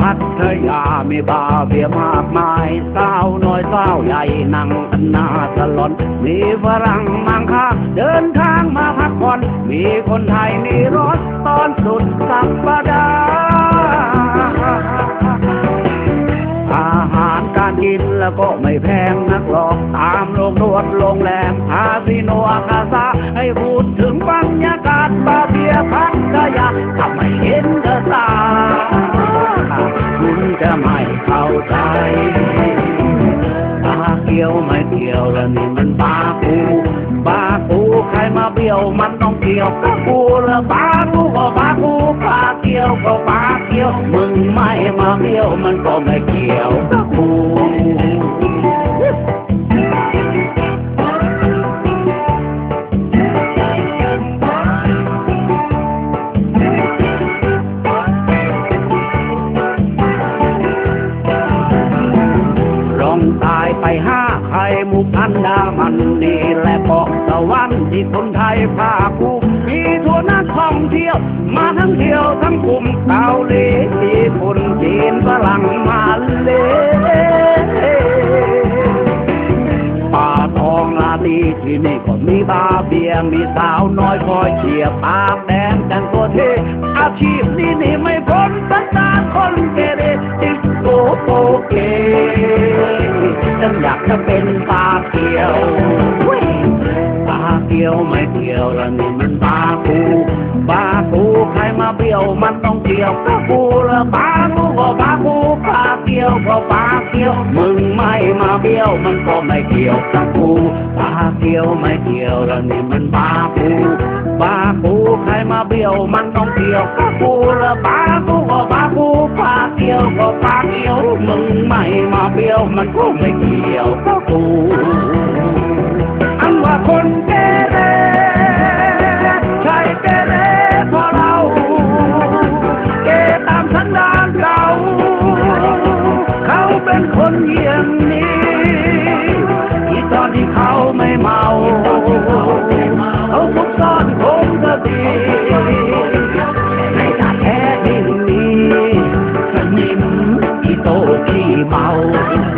พัทยามีบาเบียมากมายสาวน้อยสาวใหญ่นั่งกันหน้าสลอนมีฝรั่งมังค่าเดินทางมาพักผ่อน มีคนไทยมีรถตอนสุดสัปดาห์อาหารการกินแล้วก็ไม่แพงนักหรอก ตามโรงนวดโรงแรมคาสิโนอาคาซาให้พูดถึงบรรยา จะไม่เข้าใจตาเกี่ยวไม่เกี่ยวแล้วนี่มันบาปูบาปูใครมาเบี้ยวมันต้องเกี่ยวกับกูแล้วบาปูก็บาปูบาเกี่ยวก็บาเกี่ยว มึงไม่มาเบี้ยวมันก็ไม่เกี่ยวกับกู ตาไปหาใครมุกอันดามันนี่แหละเกาะตะวันที่คนไทยพาภูมิมีทัวนักท่องเที่ยว มาทั้งเที่ยวทั้งกลุ่มเกาหลีญี่ปุ่นจีนฝรั่งมาเลป่าทองนาดีที่นี่ก็มีบาเบียร์มีสาวน้อยคอยเชียร์ปากแดงแต่งตัวเท่อาชีพนี้นี่ไม่ อยากจะเป็นปลาเกียวปลาเกียวไม่เกี่ยวแล้วนี่มันปลาปูปลาปูใครมาเบี้ยวมันต้องเกี่ยวกับปูล้วปลาปูก็ปลาปูปลาเกียวก็ปลาเกียว มึงไม่มาเบี้ยวมันก็ไม่เกี่ยวกับปูปลาเกียวไม่เกี่ยวแล้วนี่มันปลาปูปลาปูใครมาเบี้ยวมันต้องเกี่ยวกับปูล้วปลาปู เกียวมึงไม่มา ที่